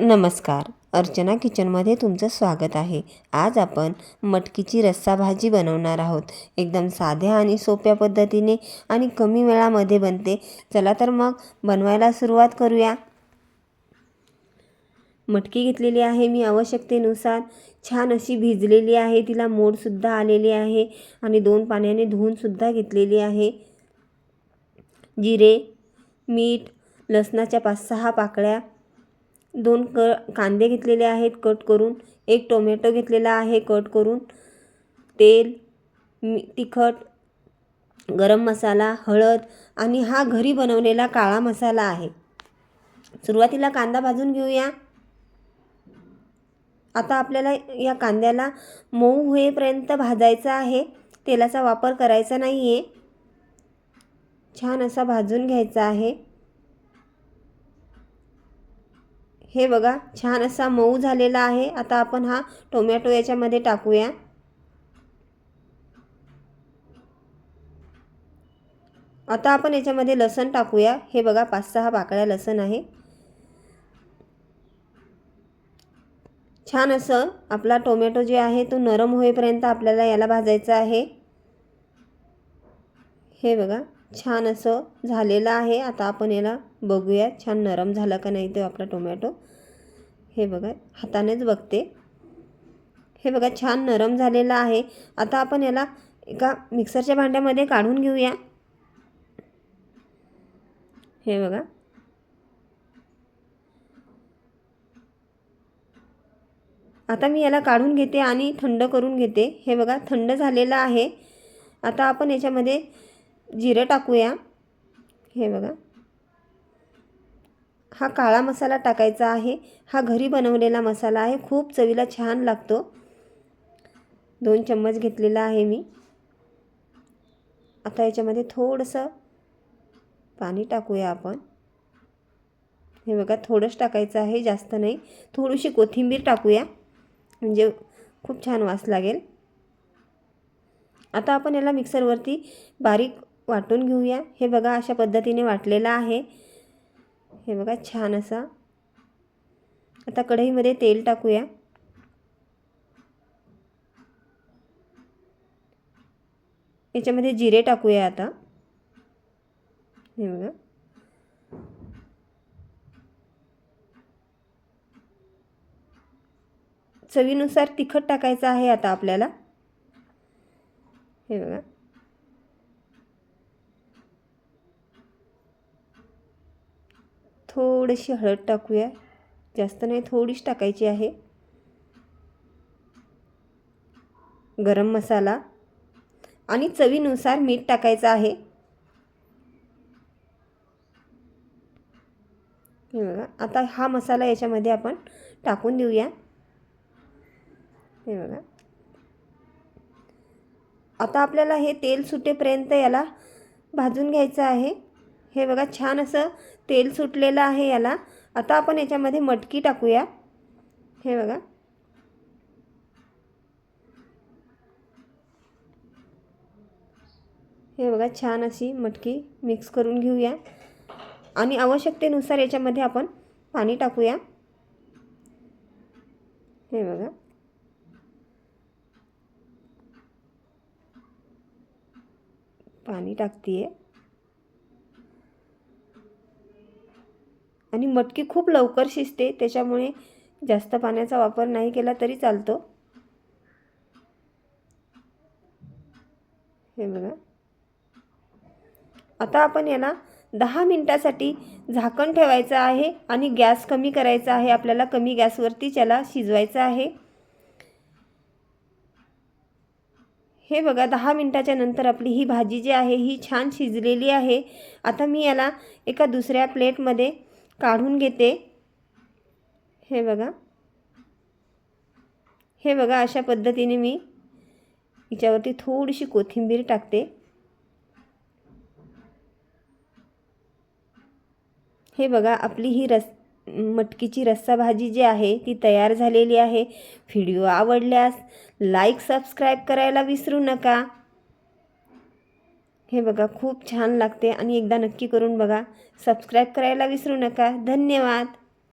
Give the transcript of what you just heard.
नमस्कार. अर्चना किचनमध्ये तुमचं स्वागत आहे. आज आपण मटकीची रस्सा भाजी बनवणार आहोत. एकदम साध्या आणि सोप्या पद्धतीने आणि कमी वेळामध्ये बनते. चला तर मग बनवायला सुरुवात करूया. मटकी घेतलेली आहे मी आवश्यकतेनुसार. छान अशी भिजलेली आहे. तिला मोडसुद्धा आलेली आहे. आणि दोन पाण्याने धुवूनसुद्धा घेतलेली आहे. जिरे मीठ लसणाच्या पाच सहा पाकळ्या दोन क कांदे घेतलेले आहेत कट करून. एक टोमॅटो घेतलेला आहे कट करून. तेल मी तिखट गरम मसाला हळद आणि हा घरी बनवलेला काळा मसाला आहे. सुरुवातीला कांदा भाजून घेऊया. आता आपल्याला या कांद्याला मऊ होईपर्यंत भाजायचा आहे. तेलाचा वापर करायचा नाही आहे छान असा भाजून घ्यायचा आहे. हे बघा छान असा मऊ झालेला आहे. आता आपण हा टोमॅटो याच्यामध्ये टाकूया. आता आपण याच्यामध्ये लसण टाकूया. हे बघा पाच सहा पाकळ्या लसण आहे. छान असं आपला टोमॅटो जे आहे तो नरम होईपर्यंत आपल्याला याला भाजायचं आहे. हे बघा छान असं झालेलं आहे. आता आपण याला बघूया छान नरम झाला का नाही तो आपला टोमॅटो. हे बघा हातानेच बघते. हे बघा छान नरम झालेला आहे. आता आपण याला एका मिक्सरच्या भांड्यामध्ये काढून घेऊया. हे बघा. आता मी याला काढून घेते आणि थंड करून घेते. हे बघा थंड झालेलं आहे. आता आपण याच्यामध्ये जिरं टाकूया. हे बघा. हा काळा मसाला टाकायचा आहे. हा घरी बनवलेला मसाला आहे. खूप चवीला छान लागतो. दोन चम्मच घेतलेला आहे मी. आता याच्यामध्ये थोडंसं पाणी टाकूया आपण. हे बघा थोडंच टाकायचं आहे जास्त नाही. थोडीशी कोथिंबीर टाकूया. म्हणजे खूप छान वास लागेल. आता आपण याला मिक्सरवरती बारीक वाटून घेऊया. हे बघा अशा पद्धतीने वाटलेलं आहे. हे बघा छान असा. आता कढईमध्ये तेल टाकूया. याच्यामध्ये जिरे टाकूया आता. हे बघा. चवीनुसार तिखट टाकायचं आहे आता आपल्याला. हे बघा. थोडीशी हळद टाकूया. जास्त नाही थोडीच टाकायची आहे. गरम मसाला आणि चवीनुसार मीठ टाकायचं आहे. हे बघा आता हा मसाला याच्यामध्ये आपण टाकून देऊया. हे बघा. आता आपल्याला हे तेल सुटेपर्यंत याला भाजून घ्यायचं आहे. हे बघा छान असं तेल सुटलेलं आहे याला. आता आपण याच्यामध्ये मटकी टाकूया. हे बघा. हे बघा छान अशी मटकी मिक्स करून घेऊया. आणि आवश्यकतेनुसार याच्यामध्ये आपण पाणी टाकूया. हे बघा. पाणी टाकते आणि मटकी खूप लवकर शिजते त्याच्यामुळे जास्त पाण्याचा वापर नाही केला तरी चालतो. हे बघा. आता आपण याला दहा मिनटासाठी झाकण ठेवायचं आहे आणि गॅस कमी करायचा आहे. आपल्याला कमी गॅसवरतीच याला शिजवायचं आहे. हे बघा दहा मिनटाच्या नंतर आपली ही भाजी जी आहे ही छान शिजलेली आहे. आता मी याला एका दुसऱ्या प्लेटमध्ये काढून घेते. हे बघा. हे बघा अशा पद्धतीने मी हिच्यावरती थोडीशी कोथिंबीर टाकते. हे बघा आपली ही रस मटकीची रस्सा भाजी जी आहे ती तयार झालेली आहे. व्हिडिओ आवडल्यास लाईक सबस्क्राईब करायला विसरू नका. हे बघा खूप छान लागते. आणि एकदा नक्की करून बघा. सबस्क्राईब करायला विसरू नका. धन्यवाद.